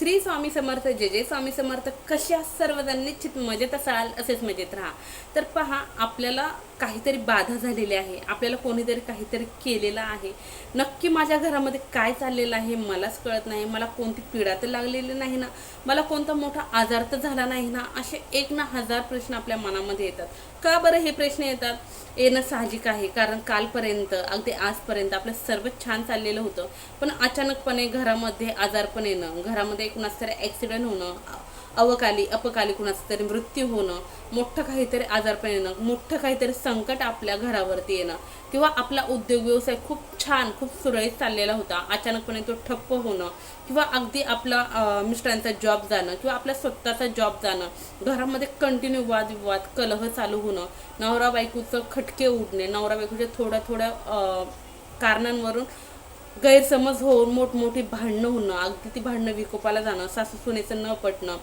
श्री स्वामी समर्थ जे जे स्वामी समर्थ कशा सर्वजण निश्चित मजेत असाल असेच मजेत राहा. तर पहा आपल्याला काहीतरी बाधा झालेली आहे. आपल्याला कोणीतरी काहीतरी केलेलं आहे. नक्की माझ्या घरामध्ये काय चाललेलं आहे मलाच कळत नाही. मला कोणती पीडा तर लागलेली नाही ना. मला कोणता मोठा आजार तर झाला नाही ना. असे एक ना हजार प्रश्न आपल्या मनामध्ये येतात. का बरं हे प्रश्न येतात? येणं साहजिक आहे. कारण कालपर्यंत अगदी आजपर्यंत आपलं सर्व छान चाललेलं होतं. पण अचानकपणे घरामध्ये आजारपण येणं घरामध्ये कुणाचं तरी ॲक्सिडेंट होणं अवकाली अपकाली कुणाचं तरी मृत्यू होणं मोठं काहीतरी आजारपण येणं मोठं काहीतरी संकट आपल्या घरावरती येणं. किंवा आपला उद्योग व्यवसाय खूप छान खूप सुरळीत चाललेला होता. अचानकपणे तो ठप्प होणं. किंवा अगदी आपला मिस्टरांचा जॉब जाणं किंवा आपला स्वतःचा जॉब जाणं. घरामध्ये कंटिन्यू वादविवाद कलह चालू होणं. नवरा बायकोचं खटके उडणे. नवरा बायकोच्या थोड्या थोड्या कारणांवरून गैरसमज होऊन मोठमोठी भांडणं होणं. अगदी ती भांडणं विकोपाला जाणं. सासू सुनेचं न पटणं.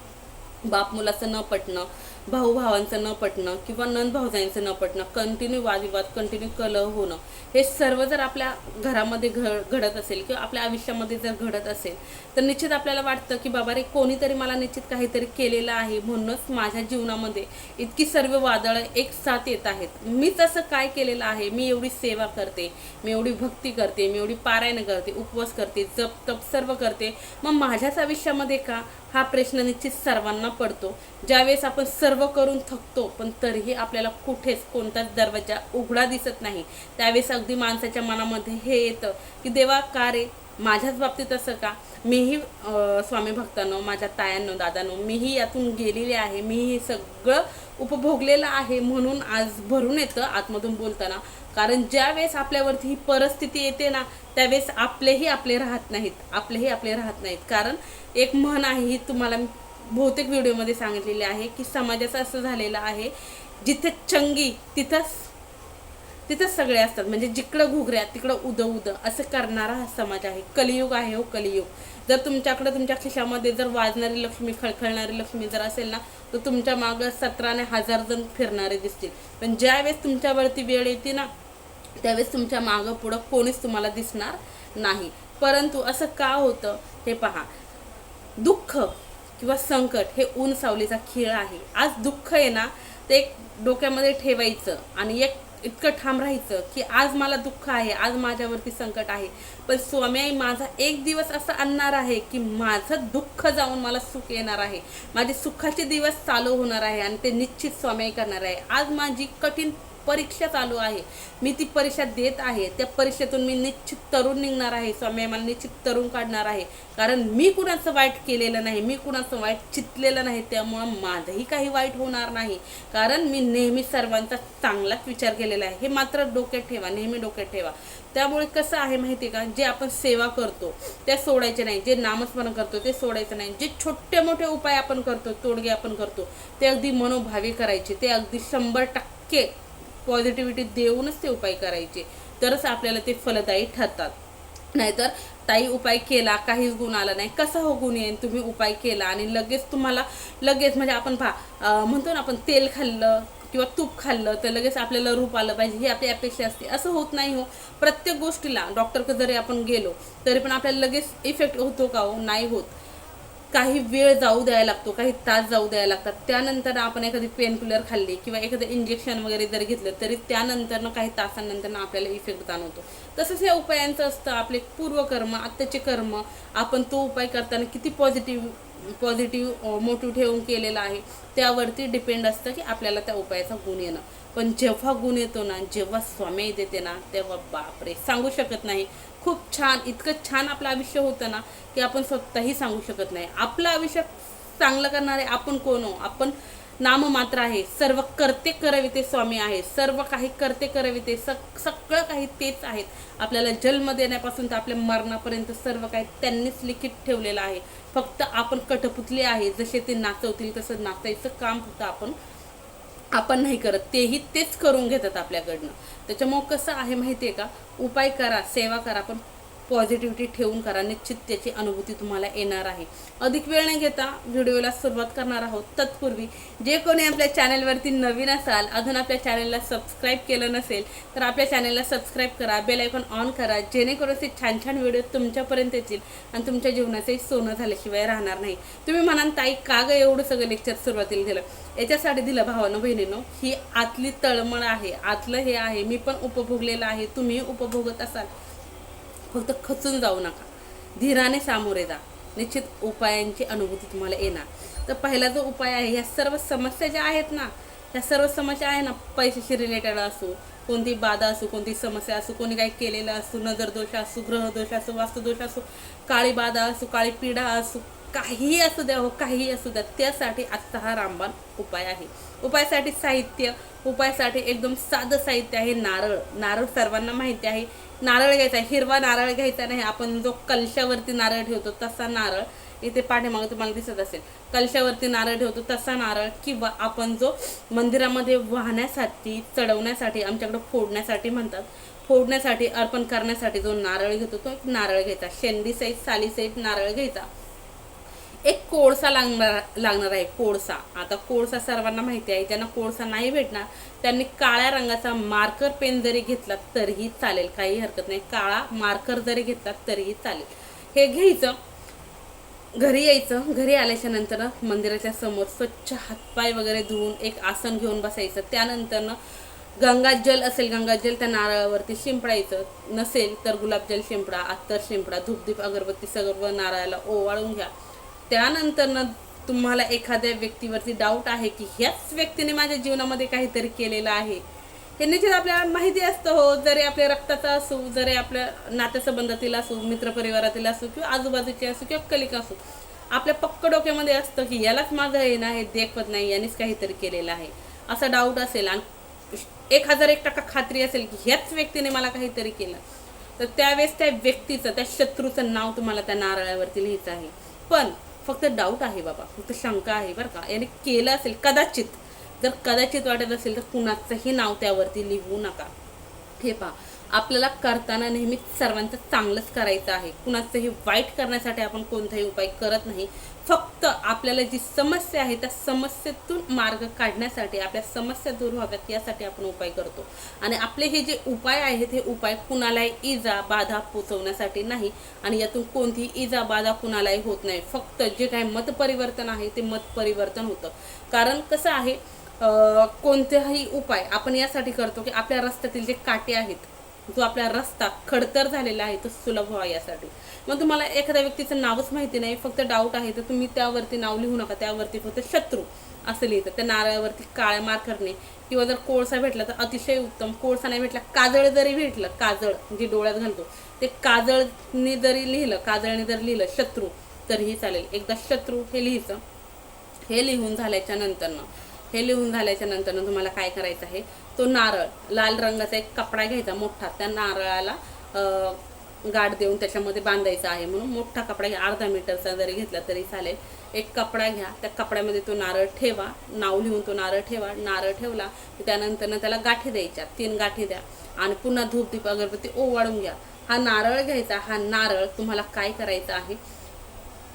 बाप मुलाचं न पटणं. भाऊ भावांचं न पटणं किंवा नंद भाऊजाईंचं न पटणं कंटिन्यू वादविवाद कंटिन्यू कलह होणं हे सर्व जर आपल्या घरामध्ये घ घडत असेल किंवा आपल्या आयुष्यामध्ये जर घडत असेल तर निश्चित आपल्याला वाटतं की बाबा रे कोणीतरी मला निश्चित काहीतरी केलेलं आहे म्हणूनच माझ्या जीवनामध्ये इतकी सर्व वादळं एक साथ येत आहेत. मीच असं काय केलेलं आहे? मी एवढी सेवा करते मी एवढी भक्ती करते मी एवढी पारायण करते उपवास करते जप तप सर्व करते. मग माझ्याच आयुष्यामध्ये का? हा प्रश्न निश्चित सर्वांना पडतो. ज्यावेळेस आपण सर्व करून थकतो पण तरीही आपल्याला कुठेच कोणताच दरवाजा उघडा दिसत नाही. त्यावेळेस अगदी माणसाच्या मनामध्ये हे येतं की देवा का रे? माझ्याच बाबतीत असं का? मीही स्वामी भक्तांनो माझ्या तायांनो दादांनो मीही यातून गेलेले आहे. मीही हे सगळं उपभोगलेलं आहे म्हणून आज भरून येतं आतमधून बोलताना. कारण ज्यावेळेस आपल्यावरती ही परिस्थिती येते ना त्यावेळेस आपलेही आपले राहत नाहीत. आपलेही आपले राहत नाहीत. कारण एक म्हण आहे ही तुम्हाला बहुतेक व्हिडिओमध्ये सांगितलेले आहे की समाजाचं असं झालेलं आहे जिथे चंगी तिथंच तिथंच सगळे असतात. म्हणजे जिकडं घुगऱ्या तिकडं उद उद असं करणारा हा समाज आहे. कलियुग आहे हो कलियुग. जर तुमच्याकडं तुमच्या खिशामध्ये जर वाजणारी लक्ष्मी खळखळणारी लक्ष्मी जर असेल ना तर तुमच्या मागं सतराने हजार जण फिरणारे दिसतील. पण ज्यावेळेस तुमच्यावरती वेळ येते ना त्यावेळेस तुमच्या मागं पुढं कोणीच तुम्हाला दिसणार नाही. परंतु असं का होतं हे पहा. दुःख किंवा संकट हे ऊन सावलीचा खेळ आहे. आज दुःख आहे ना ते एक डोक्यामध्ये ठेवायचं आणि एक इतकं ठाम राहायचं की आज मला दुःख आहे आज माझ्यावरती संकट आहे. पण स्वामी आई माझा एक दिवस असं आणणार आहे की माझं दुःख जाऊन मला सुख येणार आहे. माझे सुखाचे दिवस चालू होणार आहे आणि ते निश्चित स्वामी आई करणार आहे. आज माझी कठीण परीक्षा चालू आहे. मी ती परीक्षा देत आहे. त्या परीक्षेतून मी निश्चित तरुण निघणार आहे. स्वामी मला निश्चित तरुण काढणार आहे. कारण मी कुणाचं वाईट केलेलं नाही मी कुणाचं वाईट चितलेलं नाही त्यामुळं माझंही काही वाईट होणार नाही. कारण मी नेहमी सर्वांचा चांगलाच विचार केलेला आहे. हे मात्र डोक्यात ठेवा नेहमी डोक्यात ठेवा. त्यामुळे कसं आहे माहिती का? जे आपण सेवा करतो त्या सोडायचे नाही. जे नामस्मरण करतो ते सोडायचं नाही. जे छोटे मोठे उपाय आपण करतो तोडगे आपण करतो ते अगदी मनोभावी करायचे. ते अगदी शंभर टक्के पॉझिटिव्हिटी देऊनच ते उपाय करायचे. तरच आपल्याला ते फलदायी ठरतात. नाहीतर ताई उपाय केला काहीच गुण आला नाही. कसा हो गुण येईल तुम्ही उपाय केला आणि लगेच तुम्हाला लगेच म्हणजे आपण पहा म्हणतो ना आपण तेल खाल्लं किंवा तूप खाल्लं तर लगेच आपल्याला रूप आलं पाहिजे. ही आपली अपेक्षा असते. असं होत नाही हो. प्रत्येक गोष्टीला डॉक्टरकडे जरी आपण गेलो तरी पण आपल्याला लगेच इफेक्ट होतो का हो? नाही होत. काही वेळ जाऊ द्यायला लागतो काही तास जाऊ द्यायला लागतात. त्यानंतर आपण एखादी पेन किलर खाल्ली किंवा एखादं इंजेक्शन वगैरे जर घेतलं तरी त्यानंतर काही तासांनंतर आपल्याला इफेक्ट जाणवतो. तसंच या उपायांचं असतं आपले पूर्वकर्म आत्ताचे कर्म. आपण तो उपाय करताना किती पॉझिटिव्ह पॉझिटिव्ह मोटिव्ह ठेवून केलेला आहे त्यावरती डिपेंड असतं की आपल्याला त्या उपायाचा गुण येणं. पण जेव्हा गुण येतो ना जेव्हा स्वामी देते ना तेव्हा बापरे! सांगू शकत नाही. खूप छान इतकं छान आपलं आयुष्य होतं ना की आपण स्वतःही सांगू शकत नाही. आपलं आयुष्य चांगलं करणारे आपण कोण हो? आपण नाम मात्र आहे. सर्व करते करविते स्वामी आहे. सर्व काही करते करविते सग सगळं काही तेच आहेत. आपल्याला जन्म देण्यापासून तर आपल्या मरणापर्यंत सर्व काही त्यांनीच लिखित ठेवलेलं आहे. फक्त आपण कठपुतले आहे. जसे ते नाचवतील तसं नाचायचं काम फक्त आपण आपण नाही करत तेही तेच करून घेतात आपल्याकडनं. त्याच्यामुळं कसं आहे माहिती आहे का? उपाय करा सेवा करा पण पॉझिटिव्हिटी ठेवून करा. निश्चित त्याची अनुभूती तुम्हाला येणार आहे. अधिक वेळ न घेता व्हिडिओला सुरुवात करणार आहोत. तत्पूर्वी जे कोणी आपल्या चॅनलवरती नवीन असाल अजून आपल्या चॅनलला सबस्क्राईब केलं नसेल तर आपल्या चॅनलला सबस्क्राईब करा. बेल आयकॉन ऑन करा. जेणेकरून असे छान छान व्हिडिओ तुमच्यापर्यंत येतील आणि तुमच्या जीवनाचे सोनं झाल्याशिवाय राहणार नाही. तुम्ही म्हणाल ताई का ग एवढं सगळं लेक्चर सुरुवातीला दिलं? याच्यासाठी दिलं भावानं बहिणीनं ही आतली तळमळ आहे. आतलं हे आहे. मी पण उपभोगलेलं आहे. तुम्ही उपभोगत असाल. फक्त खचून जाऊ नका. धीराने सामोरे जा. निश्चित उपायांची अनुभूती तुम्हाला येणार. तर पहिला जो उपाय आहे ह्या सर्व समस्या ज्या आहेत ना ह्या सर्व समस्या आहे ना पैशाशी रिलेटेड असो कोणती बाधा असो कोणती समस्या असो कोणी काही केलेलं असो नजर दोष असो ग्रहदोष असो वास्तुदोष असो काळी बाधा असो काळी पीडा असो काहीही असू द्या हो काहीही असू द्या त्यासाठी आजचा हा रामबाण उपाय आहे. उपायासाठी साहित्य उपायासाठी एकदम साधं साहित्य आहे नारळ. नारळ सर्वांना माहिती आहे. नारळ घ्यायचा आहे. हिरवा नारळ घ्यायचा नाही. आपण जो कलशावरती नारळ ठेवतो तसा नारळ इथे पाठीमागे तुम्हाला दिसत असेल. कलशावरती नारळ ठेवतो तसा नारळ किंवा आपण जो मंदिरामध्ये वाहण्यासाठी चढवण्यासाठी आमच्याकडे फोडण्यासाठी म्हणतात. फोडण्यासाठी अर्पण करण्यासाठी जो नारळ घेतो तो एक नारळ घ्यायचा. शेंडी साईज साली साईज नारळ घ्यायचा. एक कोळसा लागणार लागणार आहे कोळसा. आता कोळसा सर्वांना माहिती आहे ज्यांना कोळसा नाही भेटणार त्यांनी काळ्या रंगाचा मार्कर पेन जरी घेतला तरीही चालेल काही हरकत नाही. काळा मार्कर जरी घेतला तरीही चालेल. हे घ्यायचं घरी यायचं घरी आल्याच्यानंतर मंदिराच्या समोर स्वच्छ हातपाय वगैरे धुवून एक आसन घेऊन बसायचं. त्यानंतरनं गंगाजल असेल गंगाजल त्या नारळावरती शिंपडायचं. नसेल तर गुलाबजल शिंपडा अत्तर शिंपडा धूपदीप अगरबत्ती सर्व नारळाला ओवाळून घ्या. त्यानंतरनं तुम्हाला एखाद्या व्यक्तीवरती डाऊट आहे की ह्याच व्यक्तीने माझ्या जीवनामध्ये काहीतरी केलेलं आहे. हे निश्चित आपल्याला माहिती असतं हो जरी आपल्या रक्ताचा असो जरी आपल्या नातेसंबंधातील असो मित्रपरिवारातील असो किंवा आजूबाजूचे असो किंवा कलिका असो आपल्या पक्क डोक्यामध्ये असतं की यालाच माझं हे ना हे देखवत नाही यानेच काहीतरी केलेलं आहे. असा डाऊट असेल आणि एक हजार एक टक्का खात्री असेल की ह्याच व्यक्तीने मला काहीतरी केलं. तर त्यावेळेस त्या व्यक्तीचं त्या शत्रूचं नाव तुम्हाला त्या नारळावरती लिहायचं आहे. पण फक्त डाऊट आहे बाबा फक्त शंका आहे बरं का. याने केलं असेल कदाचित. जर कदाचित वाटत असेल तर कुणाचंही नाव त्यावरती लिहू नका. हे पहा. आपल्याला करताना नेहमीच सर्वांचं चांगलंच करायचं आहे. कुणाचंही वाईट करण्यासाठी आपण कोणताही उपाय करत नाही. फक्त आपल्याला जी समस्या आहे त्या समस्येतून मार्ग काढण्यासाठी आपल्या समस्या दूर व्हाव्यात यासाठी आपण उपाय करतो. आणि आपले हे जे उपाय आहेत हे उपाय कुणालाही इजा बाधा पोचवण्यासाठी नाही. आणि यातून कोणतीही इजा बाधा कुणालाही होत नाही. फक्त जे काही मतपरिवर्तन आहे ते मतपरिवर्तन होतं. कारण कसं आहे अं, कोणताही उपाय आपण यासाठी करतो की आपल्या रस्त्यातील जे काटे आहेत जो आपला रस्ता खडतर झालेला आहे तो सुलभ व्हावा यासाठी. मग तुम्हाला एखाद्या व्यक्तीचं नावच माहिती नाही फक्त डाऊट आहे तर तुम्ही त्यावरती नाव लिहू नका. त्यावरती फक्त शत्रू असं लिहितं. त्या नारळावरती काळ्या करणे. किंवा जर कोळसा भेटला तर अतिशय उत्तम. कोळसा नाही भेटला काजळ जरी भेटलं काजळ जे डोळ्यात घालतो ते काजळने जरी लिहिलं काजळने जर लिहिलं शत्रू तरीही चालेल. एकदा शत्रू हे लिहिचं हे लिहून झाल्याच्या नंतरनं हे लिहून झाल्याच्या नंतरनं तुम्हाला काय करायचं आहे? तो नारळ लाल रंगाचा एक कपडा घ्यायचा मोठा. त्या नारळाला गाठ देऊन त्याच्यामध्ये बांधायचा आहे. म्हणून मोठा कपडा घ्या. अर्धा मीटरचा जरी घेतला तरी चालेल. एक कपडा घ्या. त्या कपड्यामध्ये तो नारळ ठेवा. नाव लिहून तो नारळ ठेवा. नारळ ठेवला की त्यानंतरनं त्याला गाठी द्यायच्या. तीन गाठी द्या. आणि पुन्हा धूप दीप अगरबत्ती ओवाळून घ्या. हा नारळ घ्यायचा. हा नारळ तुम्हाला काय करायचा आहे?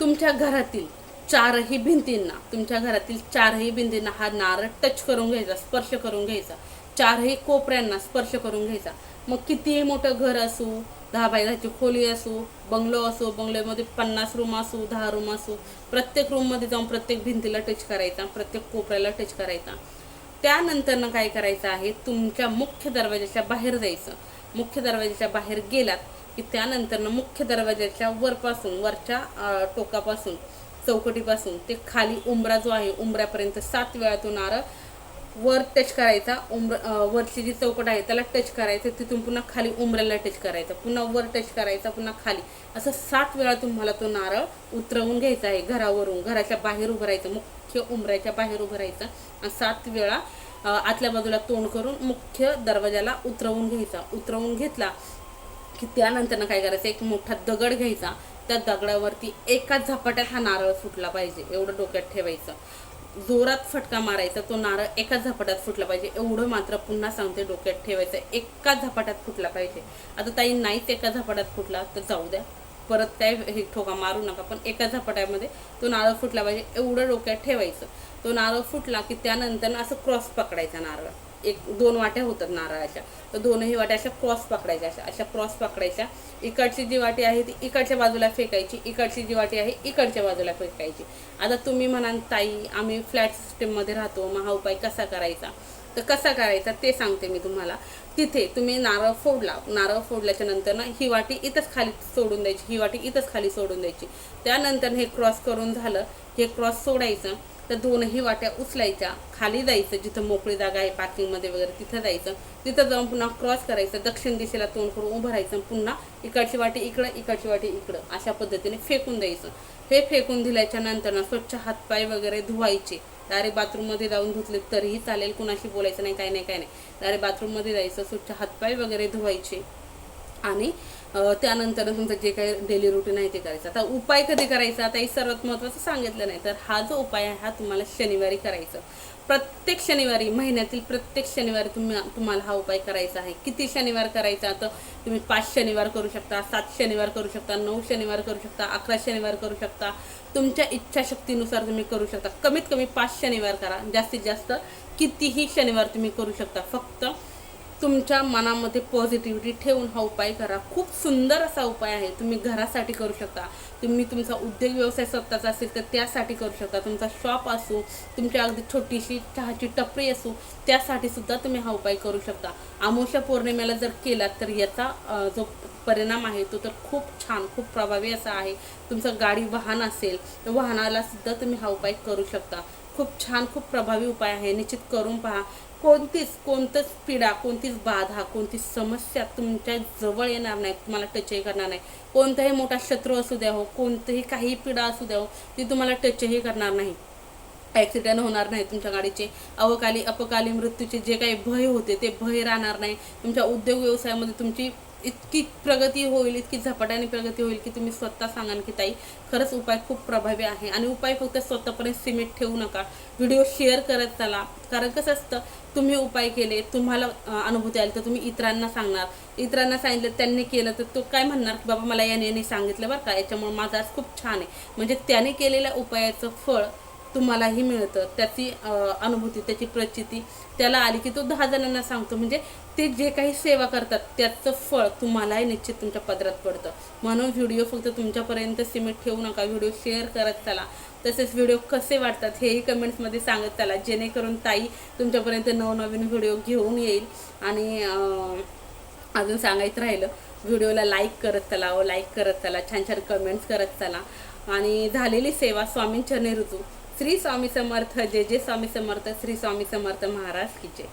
तुमच्या घरातील चारही भिंतींना तुमच्या घरातील चारही भिंतींना हा नारळ टच करून घ्यायचा स्पर्श करून घ्यायचा. चारही कोपऱ्यांना स्पर्श करून घ्यायचा. मग कितीही मोठं घर असू दहा बाय दहाची खोली असू बंगलो असो बंगल्यामध्ये पन्नास रूम असू दहा रूम असू प्रत्येक रूममध्ये जाऊन प्रत्येक भिंतीला टच करायचा प्रत्येक कोपऱ्याला टच करायचा. त्यानंतरनं काय करायचं आहे तुमच्या मुख्य दरवाजाच्या बाहेर जायचं. मुख्य दरवाजाच्या बाहेर गेलात की त्यानंतरनं मुख्य दरवाजाच्या वरपासून वरच्या टोकापासून चौकटीपासून. ते खाली उंबरा जो आहे उंबऱ्यापर्यंत सात वेळा तो नारळ वर टच करायचा. उंबर वरची जी चौकट आहे त्याला टच करायचं. तिथून पुन्हा खाली उंबऱ्याला टच करायचा. पुन्हा वर टच करायचा पुन्हा खाली. असं सात वेळा तुम्हाला तो नारळ उतरवून घ्यायचा आहे घरावरून. घराच्या बाहेर उभं राहायचं. मुख्य उंबऱ्याच्या बाहेर उभं राहायचं. आणि सात वेळा आतल्या बाजूला तोंड करून मुख्य दरवाजाला उतरवून घ्यायचा. उतरवून घेतला की त्यानंतर काय करायचं? एक मोठा दगड घ्यायचा. त्या दगडावरती एका झपाट्यात हा नारळ फुटला पाहिजे एवढं डोक्यात ठेवायचं. जोरात फटका मारायचा तो नारळ एकाच झपाट्यात फुटला पाहिजे. एवढं मात्र पुन्हा सांगते डोक्यात ठेवायचं. एकाच झपाट्यात फुटला पाहिजे. आता ताई नाहीच एका झपाट्यात फुटला तर जाऊ द्या. परत काय हे ठोका मारू नका पण एका झपाट्यामध्ये तो नारळ फुटला पाहिजे एवढं डोक्यात ठेवायचं. तो नारळ फुटला की त्यानंतर असं क्रॉस पकडायचा नारळ. एक दोन वाट्या होतात नारळाच्या. तर दोनही वाट्या अशा क्रॉस पकडायच्या अशा अशा क्रॉस पकडायच्या. इकडची जी वाटी आहे ती इकडच्या बाजूला फेकायची इकडची जी वाटी आहे इकडच्या बाजूला फेकायची. आता तुम्ही म्हणाल ताई आम्ही फ्लॅट सिस्टीममध्ये राहतो मग हा उपाय कसा करायचा? तर कसा करायचा ते सांगते मी तुम्हाला. तिथे तुम्ही नारळ फोडला नारळ फोडल्याच्या नंतर ना ही वाटी इथंच खाली सोडून द्यायची ही वाटी इथंच खाली सोडून द्यायची. त्यानंतर हे क्रॉस करून झालं हे क्रॉस सोडायचं. तर दोनही वाट्या उचलायच्या. खाली जायचं जिथं मोकळी जागा आहे पार्किंगमध्ये वगैरे तिथं जायचं. तिथं जाऊन पुन्हा क्रॉस करायचं. दक्षिण दिशेला तोंड करून उभं राहायचं पुन्हा इकडची वाटी इकडं इकडची वाटी इकडं. अशा पद्धतीने फेकून द्यायचं. हे फेकून दिल्याच्या नंतर ना स्वच्छ हातपाय वगैरे धुवायचे. डायरेक्ट बाथरूममध्ये जाऊन धुतले तरीही चालेल. कुणाशी बोलायचं नाही काय नाही काय नाही. डायरेक्ट बाथरूममध्ये जायचं स्वच्छ हातपाय वगैरे धुवायचे. आणि त्यानंतर तुमचं जे काही डेली रुटीन आहे ते करायचं. आता उपाय कधी करायचा? आता हे सर्वात महत्त्वाचं सांगितलं नाही तर हा जो उपाय आहे हा तुम्हाला शनिवारी करायचा. प्रत्येक शनिवारी महिन्यातील प्रत्येक शनिवारी तुम्ही तुम्हाला हा उपाय करायचा आहे. किती शनिवार करायचा? तर तुम्ही पाच शनिवार करू शकता सात शनिवार करू शकता नऊ शनिवार करू शकता अकरा शनिवार करू शकता. तुमच्या इच्छाशक्तीनुसार तुम्ही करू शकता. कमीत कमी पाच शनिवार करा. जास्तीत जास्त कितीही शनिवार तुम्ही करू शकता. फक्त तुमच्या मनामध्ये पॉझिटिव्हिटी ठेवून हा उपाय करा. खूप सुंदर असा उपाय आहे. तुम्ही घरासाठी करू शकता. तुम्ही तुमचा उद्योग व्यवसाय स्वतःचा असेल तर त्यासाठी करू शकता. तुमचा शॉप असो तुमची अगदी छोटीशी चहाची टपरी असो त्यासाठी सुद्धा तुम्ही हा उपाय करू शकता. अमावस्या पौर्णिमेला जर केला तर याचा जो परिणाम आहे तो तर खूप छान खूप प्रभावी असा आहे. तुमचं गाडी वाहन असेल तर वाहनाला सुद्धा तुम्ही हा उपाय करू शकता. खूप छान खूप प्रभावी उपाय आहे. निश्चित करून पहा. कोणतीच कोणतंच पीडा कोणतीच बाधा कोणतीच समस्या तुमच्या जवळ येणार नाही तुम्हाला टचही करणार नाही. कोणताही मोठा शत्रू असू द्या हो कोणतंही काही पिढा असू द्या हो ती तुम्हाला टचही करणार नाही. ॲक्सिडेंट होणार नाही तुमच्या गाडीचे. अवकाली अपकाली मृत्यूचे जे काही भय होते ते भय राहणार नाही. तुमच्या उद्योग व्यवसायामध्ये तुमची इतकी प्रगती होईल इतकी झपाट्याने प्रगती होईल की तुम्ही स्वतः सांगाल की ताई खरंच उपाय खूप प्रभावी आहे. आणि उपाय फक्त स्वतःपर्यंत सिमेंट ठेवू नका. व्हिडिओ शेअर करत चला. कारण कसं असतं तुम्ही उपाय केले तुम्हाला अनुभूती आली तर तुम्ही इतरांना सांगणार. इतरांना सांगितलं त्यांनी केलं तर तो काय म्हणणार? बाबा मला याने याने सांगितलं बरं का याच्यामुळे माझा आज खूप छान आहे. म्हणजे त्याने केलेल्या उपायाचं फळ तुम्हालाही मिळतं. त्याची अनुभूती त्याची प्रचिती. त्याला आली की तो दहा जणांना सांगतो. म्हणजे ते जे काही सेवा करतात त्याचं फळ तुम्हालाही निश्चित तुमच्या पदरात पडतं. म्हणून व्हिडिओ फक्त तुमच्यापर्यंत सीमित ठेवू नका. व्हिडिओ शेअर करत चला. तसेच व्हिडिओ कसे वाटतात हेही कमेंट्समध्ये सांगत चला. जेणेकरून ताई तुमच्यापर्यंत नवनवीन व्हिडिओ घेऊन येईल. आणि अजून सांगायचं राहिलं व्हिडिओला लाईक करत चला व लाईक करत चला. छान छान कमेंट्स करत चला. आणि झालेली सेवा स्वामींचरणी ऋतू श्री स्वामी समर्थ जे जे स्वामी समर्थ श्री स्वामी समर्थ महाराज की जय.